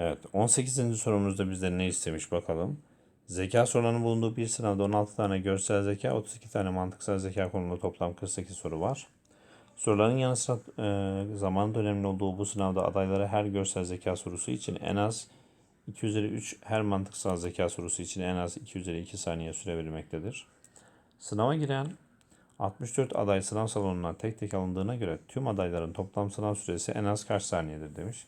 Evet 18. sorumuzda bizden ne istemiş bakalım. Zeka sorularının bulunduğu bir sınavda 16 tane görsel zeka, 32 tane mantıksal zeka konulu toplam 48 soru var. Soruların yanı sıra e, zaman önemli olduğu bu sınavda adaylara her görsel zeka sorusu için en az 2 üzeri 3, her mantıksal zeka sorusu için en az 2 üzeri 2 saniye süre verilmektedir. Sınava giren 64 aday sınav salonuna tek tek alındığına göre tüm adayların toplam sınav süresi en az kaç saniyedir demiş.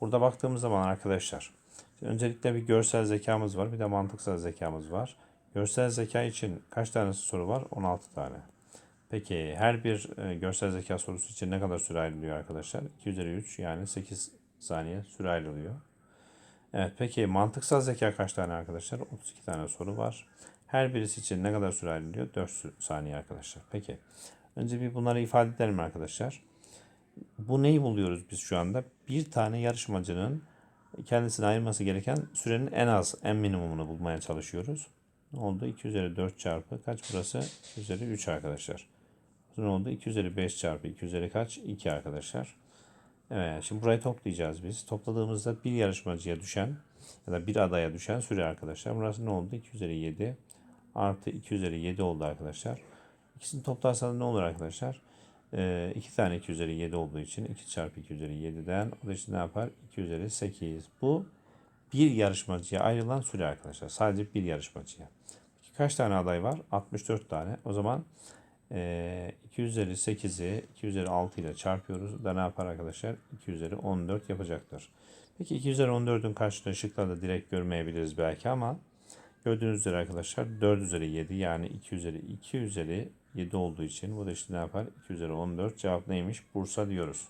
Burada baktığımız zaman arkadaşlar öncelikle bir görsel zekamız var bir de mantıksal zekamız var. Görsel zeka için kaç tane soru var? 16 tane. Peki her bir e, görsel zeka sorusu için ne kadar süre ayrılıyor arkadaşlar? 2 üzeri 3 yani 8 saniye süre ayrılıyor. Evet peki mantıksal zeka kaç tane arkadaşlar? 32 tane soru var. Her birisi için ne kadar süre ayrılıyor? 4 sü- saniye arkadaşlar. Peki önce bir bunları ifade edelim arkadaşlar. Bu neyi buluyoruz biz şu anda? Bir tane yarışmacının kendisine ayırması gereken sürenin en az, en minimumunu bulmaya çalışıyoruz. Ne oldu? 2 üzeri 4 çarpı kaç burası? 2 üzeri 3 arkadaşlar. Ne oldu? 2 üzeri 5 çarpı 2 üzeri kaç? 2 arkadaşlar. Evet, şimdi burayı toplayacağız biz. Topladığımızda bir yarışmacıya düşen ya da bir adaya düşen süre arkadaşlar. Burası ne oldu? 2 üzeri 7 artı 2 üzeri 7 oldu arkadaşlar. İkisini toplarsanız ne olur arkadaşlar? Ee, 2 tane 2 üzeri 7 olduğu için 2 çarpı 2 üzeri 7'den o da işte ne yapar? 2 üzeri 8. Bu bir yarışmacıya ayrılan süre arkadaşlar. Sadece bir yarışmacıya. Peki kaç tane aday var? 64 tane. O zaman eee 2 üzeri 8'i 2 üzeri 6 ile çarpıyoruz. Da ne yapar arkadaşlar? 2 üzeri 14 yapacaktır. Peki 2 üzeri 14'ün karşılığı şıklarda direkt görmeyebiliriz belki ama gördüğünüz üzere arkadaşlar 4 üzeri 7 yani 2 üzeri 2 üzeri 7 olduğu için bu da işte ne yapar? 2 üzeri 14 cevap neymiş? Bursa diyoruz.